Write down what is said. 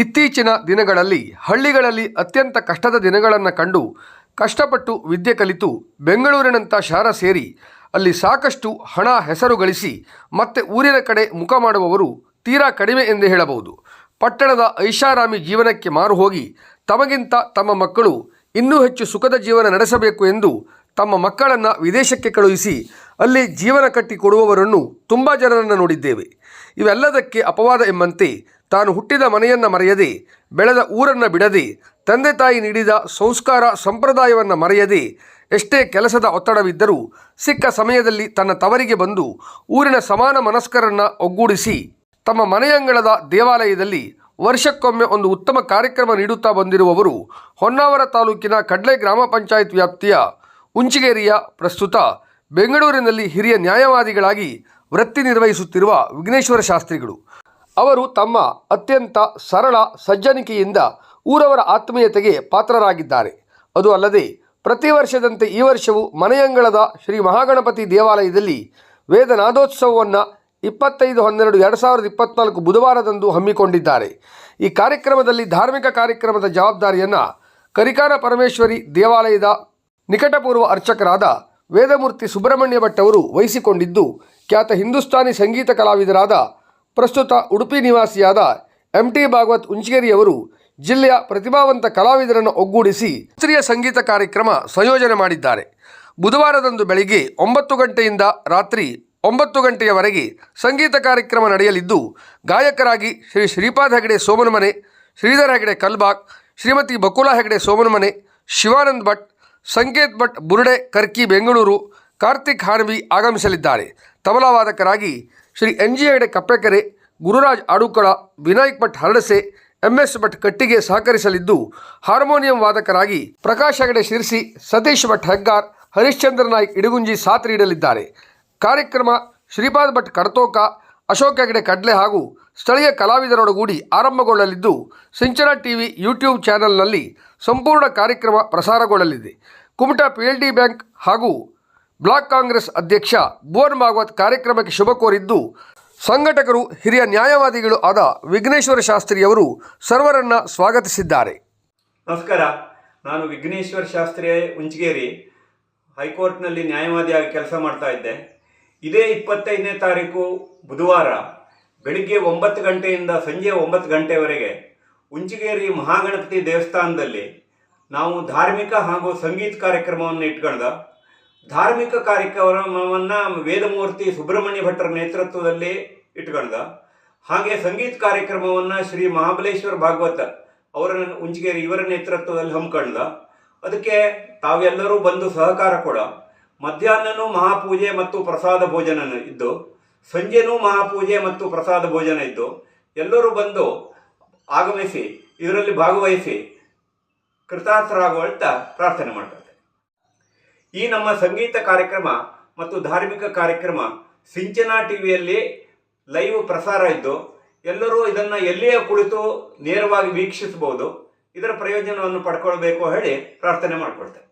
ಇತ್ತೀಚಿನ ದಿನಗಳಲ್ಲಿ ಹಳ್ಳಿಗಳಲ್ಲಿ ಅತ್ಯಂತ ಕಷ್ಟದ ದಿನಗಳನ್ನು ಕಂಡು ಕಷ್ಟಪಟ್ಟು ವಿದ್ಯೆ ಕಲಿತು ಬೆಂಗಳೂರಿನಂಥ ಶಾರ ಸೇರಿ ಅಲ್ಲಿ ಸಾಕಷ್ಟು ಹಣ ಹೆಸರು ಗಳಿಸಿ ಮತ್ತೆ ಊರಿನ ಕಡೆ ಮುಖ ಮಾಡುವವರು ತೀರಾ ಕಡಿಮೆ ಎಂದೇ ಹೇಳಬಹುದು. ಪಟ್ಟಣದ ಐಷಾರಾಮಿ ಜೀವನಕ್ಕೆ ಮಾರು ಹೋಗಿ ತಮಗಿಂತ ತಮ್ಮ ಮಕ್ಕಳು ಇನ್ನೂ ಹೆಚ್ಚು ಸುಖದ ಜೀವನ ನಡೆಸಬೇಕು ಎಂದು ತಮ್ಮ ಮಕ್ಕಳನ್ನು ವಿದೇಶಕ್ಕೆ ಕಳುಹಿಸಿ ಅಲ್ಲಿ ಜೀವನ ಕಟ್ಟಿಕೊಡುವವರನ್ನು ತುಂಬ ಜನರನ್ನು ನೋಡಿದ್ದೇವೆ. ಇವೆಲ್ಲದಕ್ಕೆ ಅಪವಾದ ಎಂಬಂತೆ ತಾನು ಹುಟ್ಟಿದ ಮನೆಯನ್ನು ಮರೆಯದೆ, ಬೆಳೆದ ಊರನ್ನು ಬಿಡದೆ, ತಂದೆ ತಾಯಿ ನೀಡಿದ ಸಂಸ್ಕಾರ ಸಂಪ್ರದಾಯವನ್ನು ಮರೆಯದೆ, ಎಷ್ಟೇ ಕೆಲಸದ ಒತ್ತಡವಿದ್ದರೂ ಸಿಕ್ಕ ಸಮಯದಲ್ಲಿ ತನ್ನ ತವರಿಗೆ ಬಂದು ಊರಿನ ಸಮಾನ ಮನಸ್ಕರನ್ನು ಒಗ್ಗೂಡಿಸಿ ತಮ್ಮ ಮನೆಯಂಗಳದ ದೇವಾಲಯದಲ್ಲಿ ವರ್ಷಕ್ಕೊಮ್ಮೆ ಒಂದು ಉತ್ತಮ ಕಾರ್ಯಕ್ರಮ ನೀಡುತ್ತಾ ಬಂದಿರುವವರು ಹೊನ್ನಾವರ ತಾಲೂಕಿನ ಕಡ್ಲೆ ಗ್ರಾಮ ಪಂಚಾಯತ್ ವ್ಯಾಪ್ತಿಯ ಉಂಚಿಗೇರಿಯ ಪ್ರಸ್ತುತ ಬೆಂಗಳೂರಿನಲ್ಲಿ ಹಿರಿಯ ನ್ಯಾಯವಾದಿಗಳಾಗಿ ವೃತ್ತಿ ನಿರ್ವಹಿಸುತ್ತಿರುವ ವಿಘ್ನೇಶ್ವರ ಶಾಸ್ತ್ರಿಗಳು. ಅವರು ತಮ್ಮ ಅತ್ಯಂತ ಸರಳ ಸಜ್ಜನಿಕೆಯಿಂದ ಊರವರ ಆತ್ಮೀಯತೆಗೆ ಪಾತ್ರರಾಗಿದ್ದಾರೆ. ಅದು ಅಲ್ಲದೆ, ಪ್ರತಿ ವರ್ಷದಂತೆ ಈ ವರ್ಷವೂ ಮನೆಯಂಗಳದ ಶ್ರೀ ಮಹಾಗಣಪತಿ ದೇವಾಲಯದಲ್ಲಿ ವೇದನಾದೋತ್ಸವವನ್ನು ಇಪ್ಪತ್ತೈದು ಹನ್ನೆರಡು ಎರಡು ಸಾವಿರದ ಇಪ್ಪತ್ನಾಲ್ಕು ಬುಧವಾರದಂದು ಹಮ್ಮಿಕೊಂಡಿದ್ದಾರೆ. ಈ ಕಾರ್ಯಕ್ರಮದಲ್ಲಿ ಧಾರ್ಮಿಕ ಕಾರ್ಯಕ್ರಮದ ಜವಾಬ್ದಾರಿಯನ್ನು ಕರಿಕಾನ ಪರಮೇಶ್ವರಿ ದೇವಾಲಯದ ನಿಕಟಪೂರ್ವ ಅರ್ಚಕರಾದ ವೇದಮೂರ್ತಿ ಸುಬ್ರಹ್ಮಣ್ಯ ಭಟ್ ಅವರು ವಹಿಸಿಕೊಂಡಿದ್ದು, ಖ್ಯಾತ ಹಿಂದೂಸ್ತಾನಿ ಸಂಗೀತ ಕಲಾವಿದರಾದ ಪ್ರಸ್ತುತ ಉಡುಪಿ ನಿವಾಸಿಯಾದ ಎಂ ಟಿ ಭಾಗವತ್ ಉಂಚಗೇರಿಯವರು ಜಿಲ್ಲೆಯ ಪ್ರತಿಭಾವಂತ ಕಲಾವಿದರನ್ನು ಒಗ್ಗೂಡಿಸಿ ಶಾಸ್ತ್ರೀಯ ಸಂಗೀತ ಕಾರ್ಯಕ್ರಮ ಸಂಯೋಜನೆ ಮಾಡಿದ್ದಾರೆ. ಬುಧವಾರದಂದು ಬೆಳಿಗ್ಗೆ ಒಂಬತ್ತು ಗಂಟೆಯಿಂದ ರಾತ್ರಿ ಒಂಬತ್ತು ಗಂಟೆಯವರೆಗೆ ಸಂಗೀತ ಕಾರ್ಯಕ್ರಮ ನಡೆಯಲಿದ್ದು, ಗಾಯಕರಾಗಿ ಶ್ರೀ ಶ್ರೀಪಾದ ಹೆಗಡೆ ಸೋಮನಮನೆ, ಶ್ರೀಧರ ಹೆಗಡೆ ಕಲ್ಬಾಗ್, ಶ್ರೀಮತಿ ಬಕುಲಾ ಹೆಗಡೆ ಸೋಮನಮನೆ, ಶಿವಾನಂದ್ ಭಟ್, ಸಂಕೇತ್ ಭಟ್ ಬುರುಡೆ, ಕರ್ಕಿ ಬೆಂಗಳೂರು, ಕಾರ್ತಿಕ್ ಹಾನವಿ ಆಗಮಿಸಲಿದ್ದಾರೆ. ತಬಲಾವಾದಕರಾಗಿ Shri N G Hegde Kappekere Gururaj Adukala, Vinayak Bhat Haradase M S Bhat Kattige ಸಹಕರಿಸಲಿದ್ದು harmonium ವಾದಕರಾಗಿ ಪ್ರಕಾಶ್ ಹೆಗಡೆ ಶಿರ್ಸಿ, ಸತೀಶ್ ಭಟ್ ಹೆಗ್ಗಾರ್, ಹರಿಶ್ಚಂದ್ರ ನಾಯ್ಕ್ ಇಡಗುಂಜಿ ಸಾಥ್ ನೀಡಲಿದ್ದಾರೆ ಕಾರ್ಯಕ್ರಮ ಶ್ರೀಪಾದ್ ಭಟ್ ಕಡತೋಕ, ಅಶೋಕ್ ಹೆಗಡೆ ಕಡ್ಲೆ ಹಾಗೂ ಸ್ಥಳೀಯ ಕಲಾವಿದರೊಡಗೂಡಿ ಆರಂಭಗೊಳ್ಳಲಿದ್ದು ಸಿಂಚನ ಟಿವಿ ಯೂಟ್ಯೂಬ್ ಚಾನೆಲ್ನಲ್ಲಿ ಸಂಪೂರ್ಣ ಕಾರ್ಯಕ್ರಮ ಪ್ರಸಾರಗೊಳ್ಳಲಿದೆ. Kumta P L D bank ಹಾಗೂ ಬ್ಲಾಕ್ ಕಾಂಗ್ರೆಸ್ ಅಧ್ಯಕ್ಷ ಭುವನ್ ಭಾಗವತ್ ಕಾರ್ಯಕ್ರಮಕ್ಕೆ ಶುಭ ಕೋರಿದ್ದು, ಸಂಘಟಕರು ಹಿರಿಯ ನ್ಯಾಯವಾದಿಗಳು ಆದ ವಿಘ್ನೇಶ್ವರ ಶಾಸ್ತ್ರಿಯವರು ಸರ್ವರನ್ನ ಸ್ವಾಗತಿಸಿದ್ದಾರೆ. ನಮಸ್ಕಾರ. ನಾನು ವಿಘ್ನೇಶ್ವರ ಶಾಸ್ತ್ರಿ ಉಂಚಗೇರಿ ಹೈಕೋರ್ಟ್ನಲ್ಲಿ ನ್ಯಾಯವಾದಿಯಾಗಿ ಕೆಲಸ ಮಾಡ್ತಾ ಇದ್ದೆ. ಇದೇ ಇಪ್ಪತ್ತೈದನೇ ತಾರೀಕು ಬುಧವಾರ ಬೆಳಿಗ್ಗೆ ಒಂಬತ್ತು ಗಂಟೆಯಿಂದ ಸಂಜೆ ಒಂಬತ್ತು ಗಂಟೆವರೆಗೆ ಉಂಚಗೇರಿ ಮಹಾಗಣಪತಿ ದೇವಸ್ಥಾನದಲ್ಲಿ ನಾವು ಧಾರ್ಮಿಕ ಹಾಗೂ ಸಂಗೀತ ಕಾರ್ಯಕ್ರಮವನ್ನು ಇಟ್ಕೊಂಡ ಧಾರ್ಮಿಕ ಕಾರ್ಯಕ್ರಮವನ್ನು ವೇದಮೂರ್ತಿ ಸುಬ್ರಹ್ಮಣ್ಯ ಭಟ್ಟರ ನೇತೃತ್ವದಲ್ಲಿ ಇಟ್ಕೊಂಡ. ಹಾಗೆ ಸಂಗೀತ ಕಾರ್ಯಕ್ರಮವನ್ನು ಶ್ರೀ ಮಹಾಬಲೇಶ್ವರ ಭಾಗವತ ಅವರ ಉಂಚಿಗೇರಿ ಇವರ ನೇತೃತ್ವದಲ್ಲಿ ಹಮ್ಮಿಕೊಂಡ ಅದಕ್ಕೆ ತಾವೆಲ್ಲರೂ ಬಂದು ಸಹಕಾರ ಕೊಡ. ಮಧ್ಯಾಹ್ನನೂ ಮಹಾಪೂಜೆ ಮತ್ತು ಪ್ರಸಾದ ಭೋಜನ ಇದ್ದು, ಸಂಜೆನೂ ಮಹಾಪೂಜೆ ಮತ್ತು ಪ್ರಸಾದ ಭೋಜನ ಇದ್ದು, ಎಲ್ಲರೂ ಬಂದು ಆಗಮಿಸಿ, ಇದರಲ್ಲಿ ಭಾಗವಹಿಸಿ ಕೃತಾರ್ಥರಾಗುವಂತ ಪ್ರಾರ್ಥನೆ ಮಾಡ್ತಾರೆ. ಈ ನಮ್ಮ ಸಂಗೀತ ಕಾರ್ಯಕ್ರಮ ಮತ್ತು ಧಾರ್ಮಿಕ ಕಾರ್ಯಕ್ರಮ ಸಿಂಚನ ಟಿವಿಯಲ್ಲಿ ಲೈವ್ ಪ್ರಸಾರ ಇದ್ದು, ಎಲ್ಲರೂ ಇದನ್ನು ಎಲ್ಲಿಯೇ ಕುಳಿತು ನೇರವಾಗಿ ವೀಕ್ಷಿಸಬಹುದು, ಇದರ ಪ್ರಯೋಜನವನ್ನು ಪಡ್ಕೊಳ್ಬೇಕು ಹೇಳಿ ಪ್ರಾರ್ಥನೆ ಮಾಡ್ಕೊಳ್ತೇನೆ.